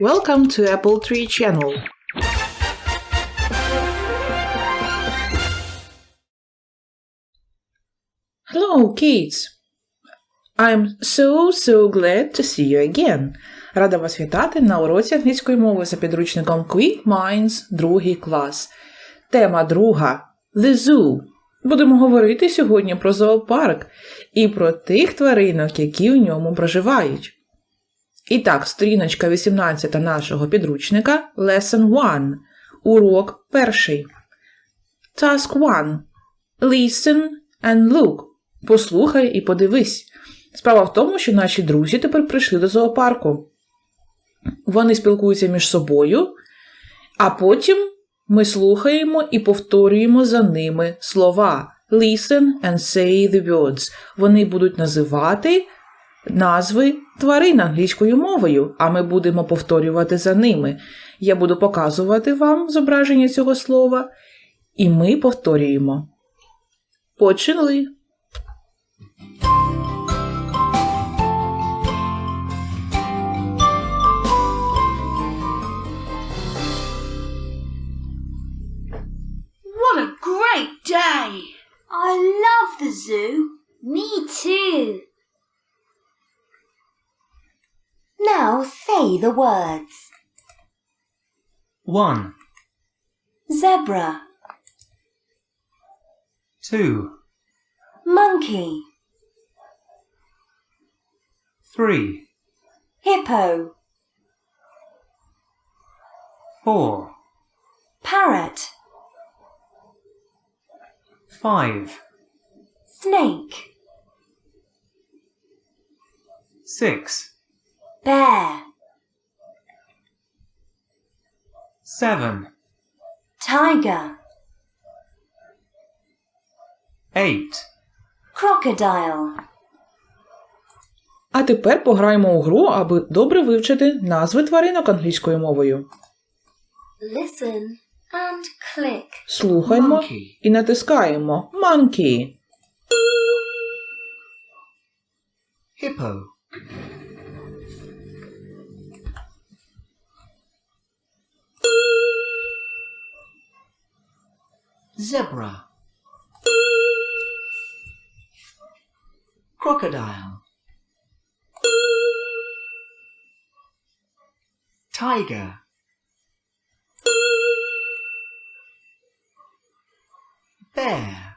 Welcome to Apple Tree Channel. Hello, kids. I'm so so glad to see you again. Рада вас вітати на уроці англійської мови за підручником Quick Minds, другий клас. Тема друга The Zoo. Будемо говорити сьогодні про зоопарк і про тих тваринок, які в ньому проживають. І так, сторіночка 18 нашого підручника Lesson 1. Урок перший. Task 1. Listen and look. Послухай і подивись. Справа в тому, що наші друзі тепер прийшли до зоопарку. Вони спілкуються між собою, а потім ми слухаємо і повторюємо за ними слова. Listen and say the words. Вони будуть називати назви тварин англійською мовою, а ми будемо повторювати за ними. Я буду показувати вам зображення цього слова, і ми повторюємо. Почали. Say the words. 1, Zebra, 2, monkey, 3, hippo, 4, parrot, 5, snake, 6, bear, 7, tiger, 8, crocodile. А тепер пограємо у гру, аби добре вивчити назви тваринок англійською мовою. Listen and click. Слухаймо Monkey. і натискаємо Monkey. hippo, zebra, crocodile, tiger, bear,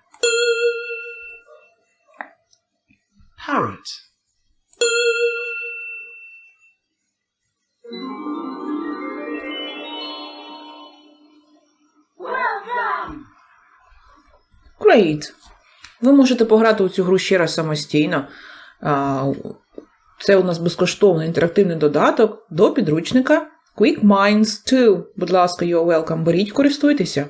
Great. Ви можете пограти у цю гру ще раз самостійно. Це у нас безкоштовний інтерактивний додаток до підручника Quick Minds 2. Будь ласка, you're welcome. Беріть, користуйтеся.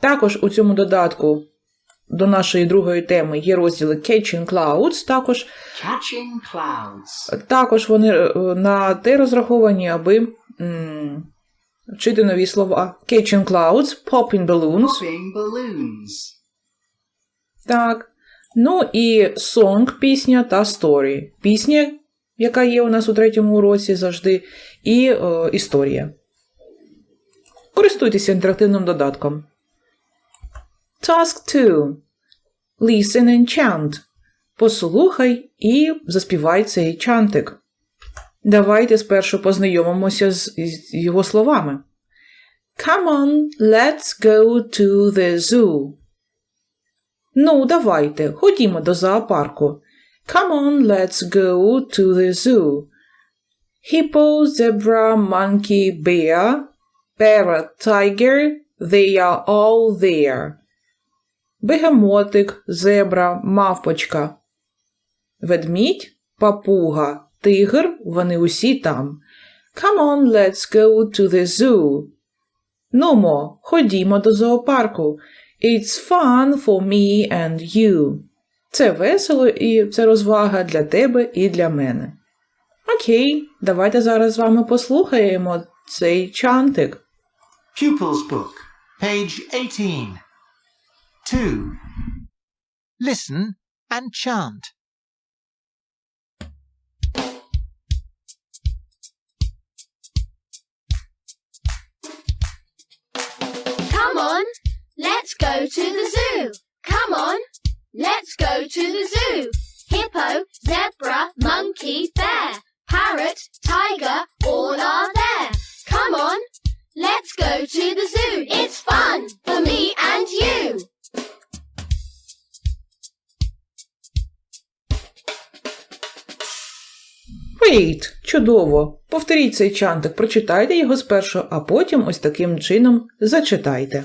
Також у цьому додатку до нашої другої теми є розділи Catching Clouds. Також, Catching clouds. також вони е, на те розраховані, аби м, вчити нові слова. Catching Clouds, Popping Balloons. Popping balloons. Так. Ну і song, пісня та story. Пісня, яка є у нас у третьому уроці завжди, і е, історія. Користуйтеся інтерактивним додатком. Task 2. Listen and chant. Послухай і заспівай цей чантик. Давайте спершу познайомимося з, його словами. Come on, let's go to the zoo. Ну, давайте, ходімо до зоопарку. Come on, let's go to the zoo. Hippo, zebra, monkey, bear, parrot, tiger, they are all there. Бегемотик, зебра, мавпочка. Ведмідь, папуга, тигр, вони усі там. Come on, let's go to the zoo. Нумо, ходімо до зоопарку. It's fun for me and you. Це весело і це розвага для тебе і для мене. Окей, давайте зараз з вами послухаємо цей чантик. Pupils Book, page 18. 2. Listen and chant. Go to the zoo. Come on, let's go to the zoo. Hippo, zebra, monkey, bear, parrot, tiger, all are there. Come on, let's go to the zoo. It's fun for me and you. Great! Чудово! Повторіть цей чантик, прочитайте його спершу, а потім ось таким чином зачитайте.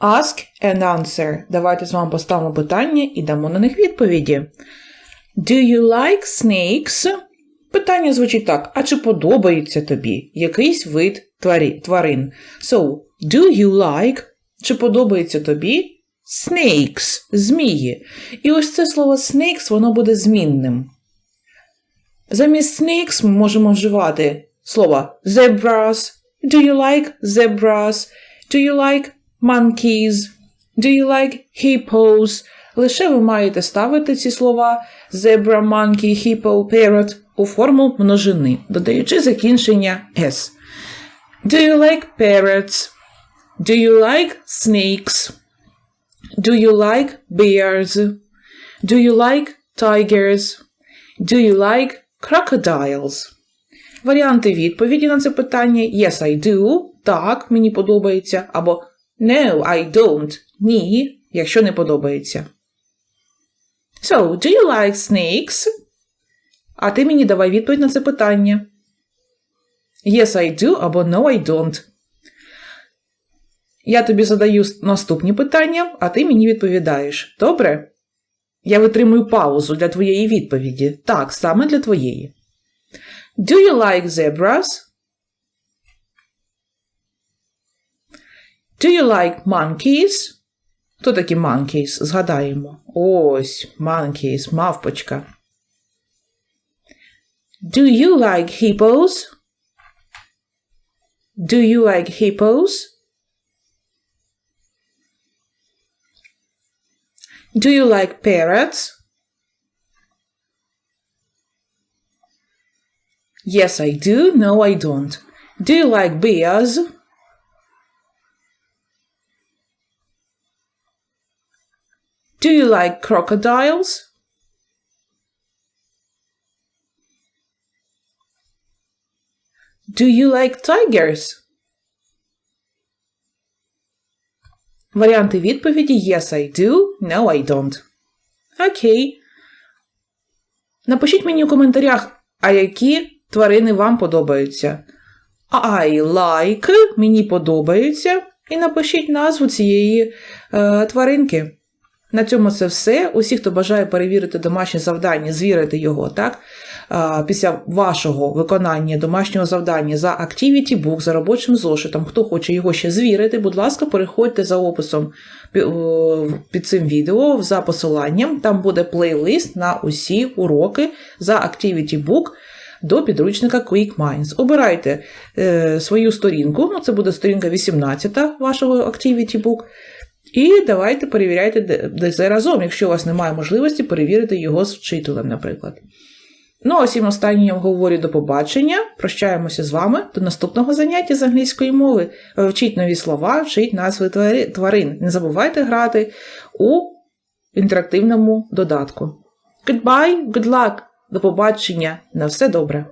Ask and answer. Давайте з вами поставимо питання і дамо на них відповіді. Do you like snakes? Питання звучить так: а чи подобається тобі якийсь вид тварин? So, do you like? Чи подобається тобі snakes? Змії. І ось це слово snakes, воно буде змінним. Замість snakes ми можемо вживати слово zebras. Do you like zebras? Do you like monkeys? Do you like hippos? Лише ви маєте ставити ці слова zebra, monkey, hippo, parrot у форму множини, додаючи закінчення s. Do you like parrots? Do you like snakes? Do you like bears? Do you like tigers? Do you like crocodiles? Варіанти відповіді на це питання Yes, I do. Так, мені подобається. Або No, I don't. Ні, якщо не подобається. So, do you like snakes? А ти мені давай відповідь на це питання. Yes, I do або No, I don't. Я тобі задаю наступні питання, а ти мені відповідаєш. Добре? Я витримую паузу для твоєї відповіді. Так, саме для твоєї. Do you like zebras? Do you like monkeys? Хто такі monkeys? Згадаємо. Ось, monkeys, мавпочка. Do you like hippos? Do you like hippos? Do you like parrots? Yes, I do. No, I don't. Do you like bears? Do you like crocodiles? Do you like tigers? Варіанти відповіді Yes, I do. No, I don't. Окей. Напишіть мені у коментарях, а які тварини вам подобаються. I like, мені подобаються. І напишіть назву цієї е, тваринки. На цьому це все. Усі, хто бажає перевірити домашнє завдання, звірити його, так? Після вашого виконання домашнього завдання за Activity Book, за робочим зошитом, хто хоче його ще звірити, будь ласка, переходьте за описом під цим відео за посиланням. Там буде плейлист на усі уроки за Activity Book до підручника Quick Minds. Обирайте е, свою сторінку, ну це буде сторінка 18 вашого Activity Book. І давайте перевіряйте ДЗ разом, якщо у вас немає можливості перевірити його з вчителем, наприклад. Ну, а всім останнім я говорю до побачення. Прощаємося з вами до наступного заняття з англійської мови. Вчіть нові слова, вчіть назви тварин. Не забувайте грати у інтерактивному додатку. Goodbye, good luck! До побачення! На все добре!